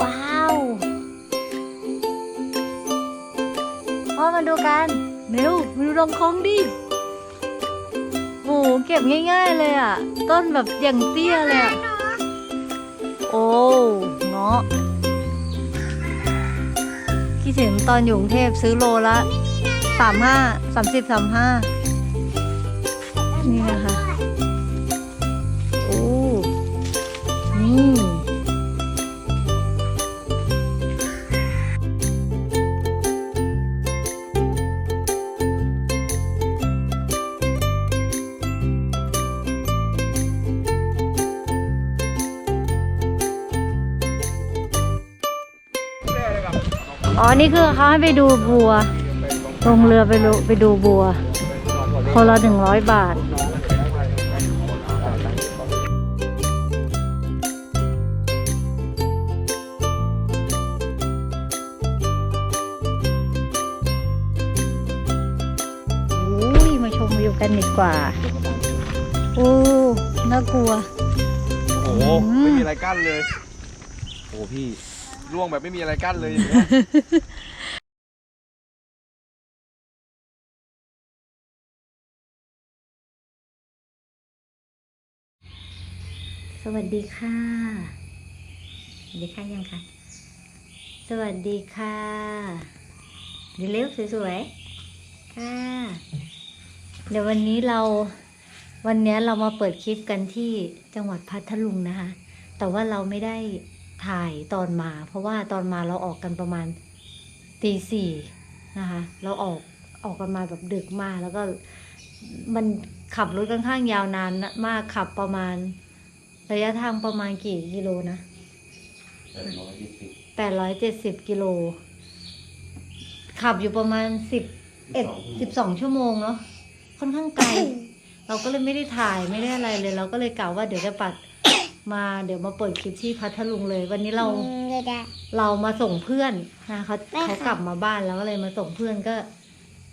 ว้าวพ่อมาดูกันเร็วมาดูรองคองดิโอ้โหเก็บง่าย ๆเลยอะ ต้นแบบอย่างเตี้ยเลยอะโอ้เงาะคิดถึงตอนอยู่กรุงเทพซื้อโลละสามห้าสามสิบสามห้านี่นะคะ อ๋อ นี่คือเขาให้ไปดูบัว ลงเรือไปดูไปดูบัว คนละหนึ่งร้อยบาท อุ้ย มาชมวิวกันดีกว่า โอ้ น่ากลัว โอ้โหอืมไม่มีอะไรกั้นเลย โอ้พี่ ล่วงแบบไม่มีอะไรกั้นเลยอย่างเงี้ยสวัสดีค่ะ สวัสดีค่ะยังค่ะ สวัสดีค่ะดีเร็วสวยๆ ค่ะ เดี๋ยววันนี้เราวันนี้เรามาเปิดคลิปกันที่จังหวัดพัทลุงนะคะ แต่ว่าเราไม่ได้ ถ่ายตอนมา เพราะว่าตอนมาเราออกกันประมาณตีสี่นะคะ เราออกออกกันมาแบบดึกมากแล้วก็มันขับรถค่อนข้างยาวนานมากขับประมาณ ระยะทางประมาณกี่กิโลนะแปดร้อยเจ็ดสิบกิโล ขับอยู่ประมาณสิบเอ็ดสิบสองชั่วโมงเนาะค่อนข้างไกล เราก็เลยไม่ได้ถ่ายไม่ได้อะไรเลย เราก็เลยกล่าวว่าเดี๋ยวจะปัด มาเดี๋ยวมาเปิดคลิปที่พัทลุงเลย วันนี้เราเรามาส่งเพื่อนนะเขาได้ค่ะเขากลับมาบ้านแล้วก็เลยมาส่งเพื่อนก็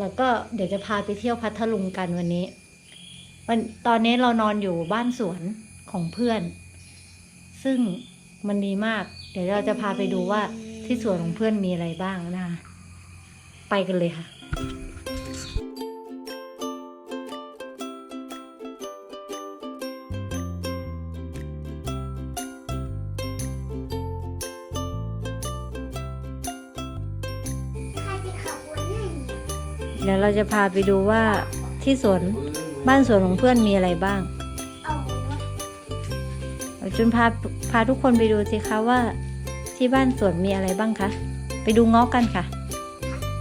แล้วก็เดี๋ยวจะพาไปเที่ยวพัทลุงกันวันนี้วันตอนนี้เรานอนอยู่บ้านสวนของเพื่อน ซึ่งมันดีมาก เดี๋ยวเราจะพาไปดูว่าที่สวนของเพื่อนมีอะไรบ้างนะคะไปกันเลยค่ะ เดี๋ยวเราจะพาไปดูว่าที่สวนบ้านสวนของเพื่อนมีอะไรบ้างจุนพาพาทุกคนไปดูสิคะว่า ที่บ้านสวนมีอะไรบ้างคะ ไปดูงาะกันค่ะ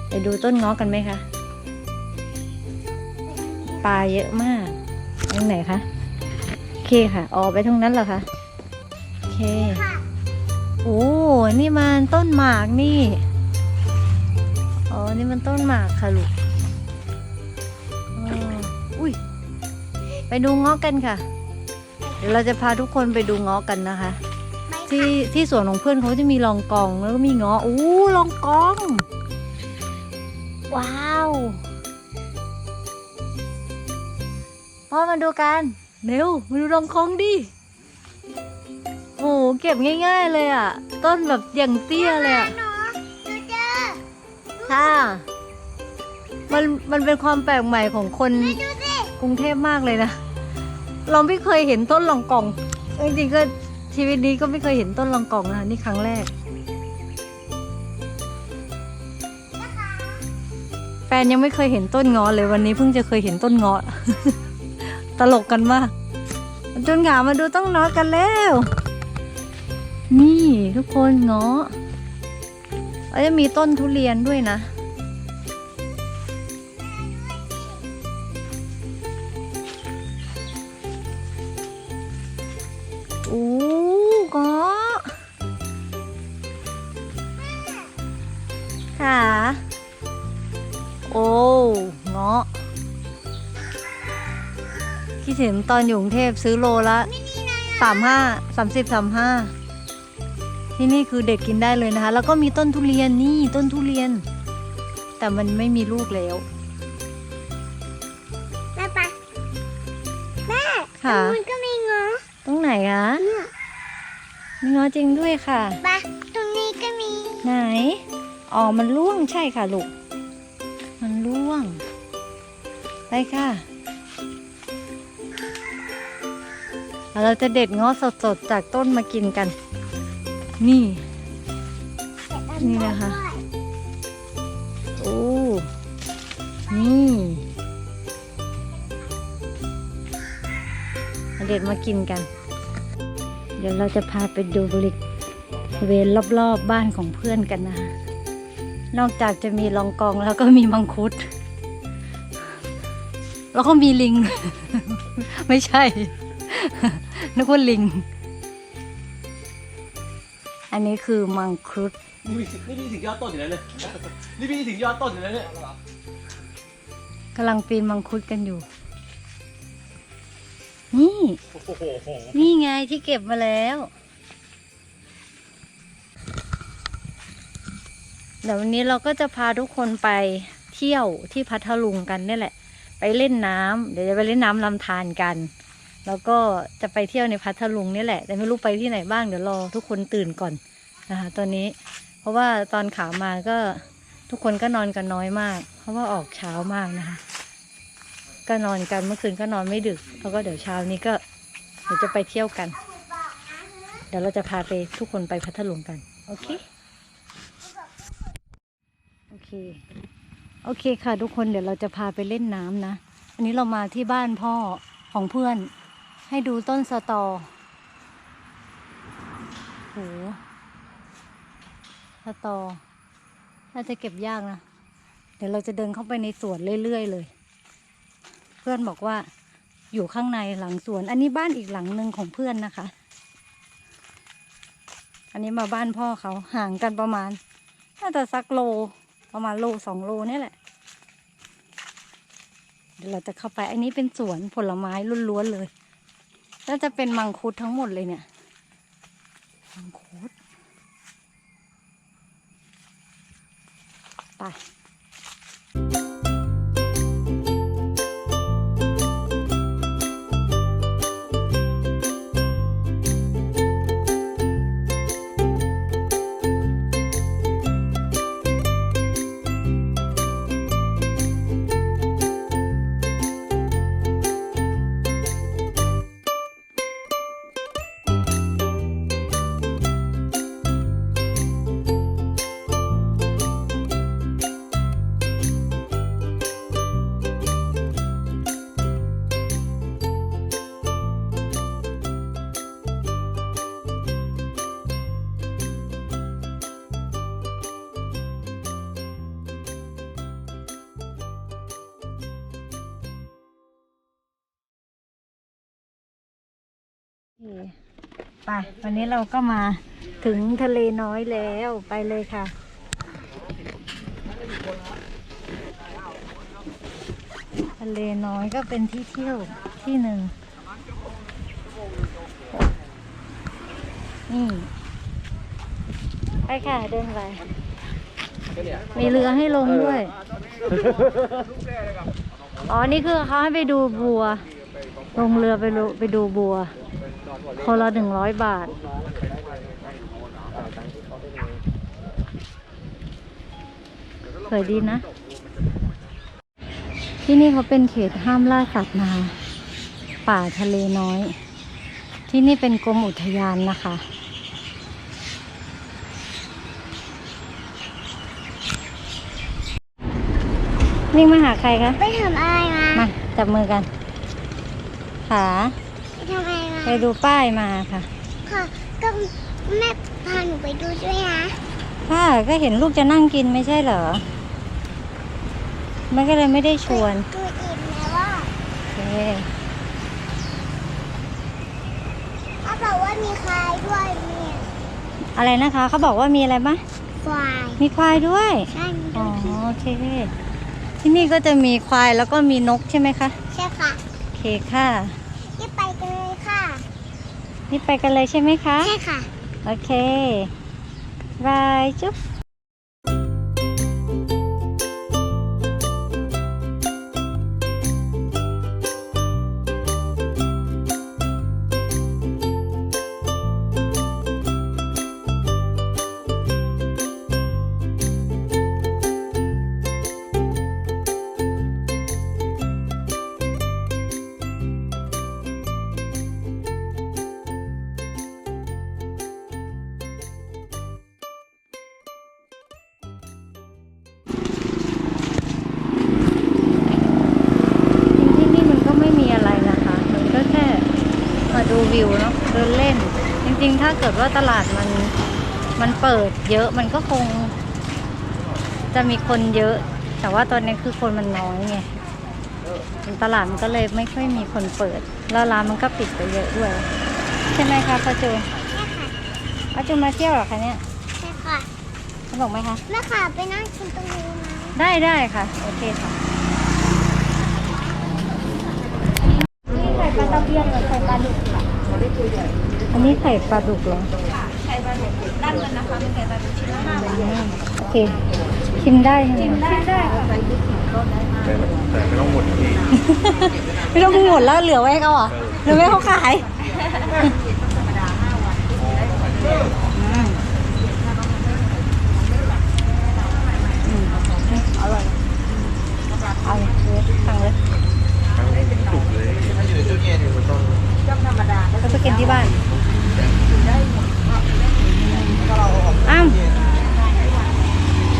ไปดูต้นงาะกันไหมคะปลาเยอะมากตรงไหนคะโอเคค่ะออกไปตรงนั้นเหรอคะโอเคโอ้นี่มันต้นหมากนี่อ๋อนี่มันต้นหมากค่ะลูก ไปดูเงาะกันค่ะ เดี๋ยวเราจะพาทุกคนไปดูเงาะกันนะคะ ที่ที่สวนของเพื่อนเขาจะมีลองกองแล้วก็มีเงาะอู้ลองกอง ว้าวพ่อมาดูกันเร็วมาดูลองกองดิโอ้โหเก็บง่าย ๆ เลยอะ ต้นแบบอย่างเตี้ยเลยอะค่ะมันมันเป็นความแปลกใหม่ของคน กรุงเทพมากเลยนะ เราไม่เคยเห็นต้นลองกองจริงๆก็ชีวิตนี้ก็ไม่เคยเห็นต้นลองกองนะนี่ครั้งแรก แฟนยังไม่เคยเห็นต้นงาะเลยวันนี้เพิ่งจะเคยเห็นต้นงาะตลกกันมากจนขามาดูต้นเงาะกันแล้ว นี่ทุกคนเงาะเอ้ยมีต้นทุเรียนด้วยนะ อู้เงาะค่ะ โอ้เงาะคิดถึงตอนอยู่กรุงเทพซื้อโลละสามห้าสามสิบสามห้าที่นี่คือเด็กกินได้เลยนะคะ แล้วก็มีต้นทุเรียนนี่ต้นทุเรียน แต่มันไม่มีลูกแล้วแม่ปะแม่ค่ะมันก็มีงอ ตรงไหนคะเนี่ยมีเงาะจริงด้วยค่ะ ปะตัวอ๋อ มันร่วงใช่ค่ะลูก มันร่วง ไปค่ะแล้วเราจะเด็ดเงาะสดๆ จากต้นมากินกัน นี่ นี่นะคะ โอ้ นี่ ด็ดมากินกัน เดี๋ยวเราจะพาไปดูบริเวณรอบๆบบ้านของเพื่อนกันนะ นอกจากจะมีลองกองแล้วก็มีมังคุด แล้วก็มีลิง ไม่ใช่ นึกว่าลิง อันนี้คือมังคุดนี่พี่ถึงยอดต้นอยู่แล้วเลยนี่พี่ถึงยอดต้นอยู่แล้วเนี่ยกำลังปีนมังคุดกันอยู่ นี่โอ้โหนี่ไงที่เก็บมาแล้ว เดี๋ยววันนี้เราก็จะพาทุกคนไปเที่ยวที่พัทลุงกันนี่แหละ ไปเล่นน้ำเดี๋ยวจะไปเล่นน้ำลำธารกัน แล้วก็จะไปเที่ยวในพัทลุงนี่แหละ แต่ไม่รู้ไปที่ไหนบ้างเดี๋ยวรอทุกคนตื่นก่อนนะคะตอนนี้ เพราะว่าตอนขามาก็ทุกคนก็นอนกันน้อยมาก เพราะว่าออกเช้ามากนะคะ ก็นอนกันเมื่อคืนก็นอนไม่ดึก แล้วก็เดี๋ยวเช้านี้ก็เดี๋ยวจะไปเที่ยวกัน เดี๋ยวเราจะพาไปทุกคนไปพัทลุงกัน โอเค โอเค โอเคค่ะ ทุกคนเดี๋ยวเราจะพาไปเล่นน้ำนะ อันนี้เรามาที่บ้านพ่อของเพื่อน ให้ดูต้นสตอโหสตอน่าจะเก็บยากนะ เดี๋ยวเราจะเดินเข้าไปในสวนเรื่อยๆเลย เพื่อนบอกว่าอยู่ข้างในหลังสวน อันนี้บ้านอีกหลังหนึ่งของเพื่อนนะคะ อันนี้มาบ้านพ่อเขาห่างกันประมาณน่าจะสักโลประมาณโลสองโลนี่แหละ เดี๋ยวเราจะเข้าไป อันนี้เป็นสวนผลไม้ล้วนๆเลยน่าจะเป็นมังคุดทั้งหมดเลยเนี่ยมังคุดไป ไปวันนี้เราก็มาถึงทะเลน้อยแล้วไปเลยค่ะ ทะเลน้อยก็เป็นที่เที่ยวที่หนึ่งนี่ไปค่ะเดินไปมีเรือให้ลงด้วย อ๋อ นี่คือเขาให้ไปดูบัว ลงเรือไปดูไปดูบัว คนละหนึ่งร้อยบาท สวยดีนะ ที่นี่เขาเป็นเขตห้ามล่าสัตว์นะคะป่าทะเลน้อย ที่นี่เป็นกรมอุทยานนะคะนิ่งมาหาใครคะ ไปทำอะไรมา มา จับมือกัน ขา ไปทำอะไรมาไปดูป้ายมาค่ะ ค่ะก็แม่พาหนูไปดูด้วยนะค่ะก็เห็นลูกจะนั่งกินไม่ใช่เหรอแม่ก็เลยไม่ได้ชวนดูอีกแล้วว่าโอเคเขาบอกว่ามีควายด้วยเนี่ยอะไรนะคะเขาบอกว่ามีอะไรบ้างควาย มีควายด้วยใช่มีอ๋อดูโอเคที่นี่ก็จะมีควายแล้วก็มีนกใช่ไหมคะ ใช่ค่ะ โอเคค่ะ ที่ไปกันเลยค่ะ นี่ไปกันเลยใช่ไหมคะ ใช่ค่ะ โอเค บาย จุ๊บ ริงๆ ถ้าเกิดว่าตลาดมันมันเปิดเยอะมันก็คง จะมีคนเยอะ แต่ว่าตอนนี้คือคนมันน้อยไงตลาดมันก็เลยไม่ค่อยมีคนเปิด แล้วร้านมันก็ปิดไปเยอะด้วย ใช่ไหมคะป้าจูป้าจูมาเที่ยวเหรอคะเนี่ยใช่ค่ะสนุกไหมคะแม่ค่ะไปนั่งกินตรงนี้นะได้ได้ค่ะ โอเคค่ะนี่ไข่ปลาตะเพียนหรือไข่ปลาดุกค่ะ อันนี้ไข่ปลาดุกเหรอไข่ปลาดุกด้านเงินนะคะเป็นไข่ปลาดุกชิ้นละห้าบาทโอเค ชิมได้ใช่ไหมชิมได้ได้ค่ะแต่แต่ไม่ต้องหมดพี่ไม่ต้องหมดแล้วเหลือไว้ให้เขาเหรอหรือไม่ให้เขาขายอืมอืมอร่อยเอาเลยสั่งเลยจุกเลยเราไปกินที่บ้านอ้าว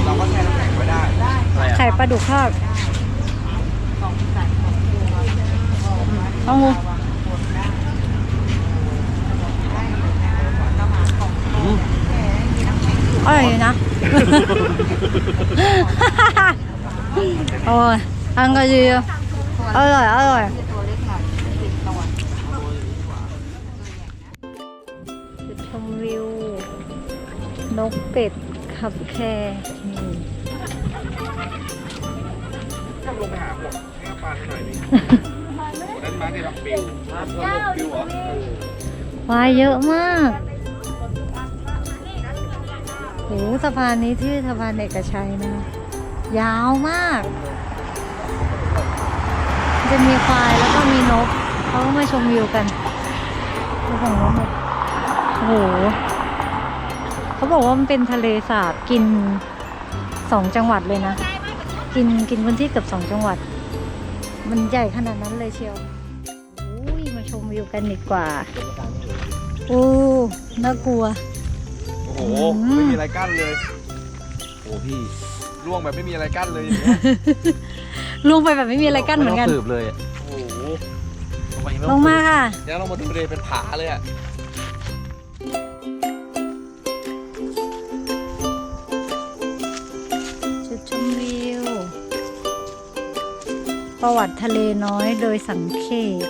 เราก็แช่น้ำแข็งไว้ได้ไข่ปลาดุกทอดเอางูอร่อยอยู่นะ โอ้ยอันก็ดีอะอร่อย อร่อย กเป็ดขับแคนี่ชอบลงไปหาหัวให้ปลาหน่อยนี่นั่นมาที่รับบิวบิวเหรอวายเยอะมากโหสะพานนี้ที่สะพานเอกชัยนะ ยาวมาก จะมีควายแล้วก็มีนก เขาก็มาชมวิวกันดูฝั่งนู้นเลยโอ้โห เขาบอกว่ามันเป็นทะเลสาบกินสองจังหวัดเลยนะ กินกินพื้นที่เกือบสองจังหวัด มันใหญ่ขนาดนั้นเลยเชียวอุ้ยมาชมวิวกันดีกว่าโอ้น่ากลัว โอ้โหอืมไม่มีอะไรกั้นเลย โอ้พี่ล่วงแบบไม่มีอะไรกั้นเลยอย่างเงี้ยลงไปแบบไม่มีอะไรกั้นเหมือนกันไต้งสืบเลยอะโอ้โหลงมาค่ะเดี๋ยวเรามาดูเลยเป็นผาเลยอะ ประวัติทะเลน้อยโดยสังเขต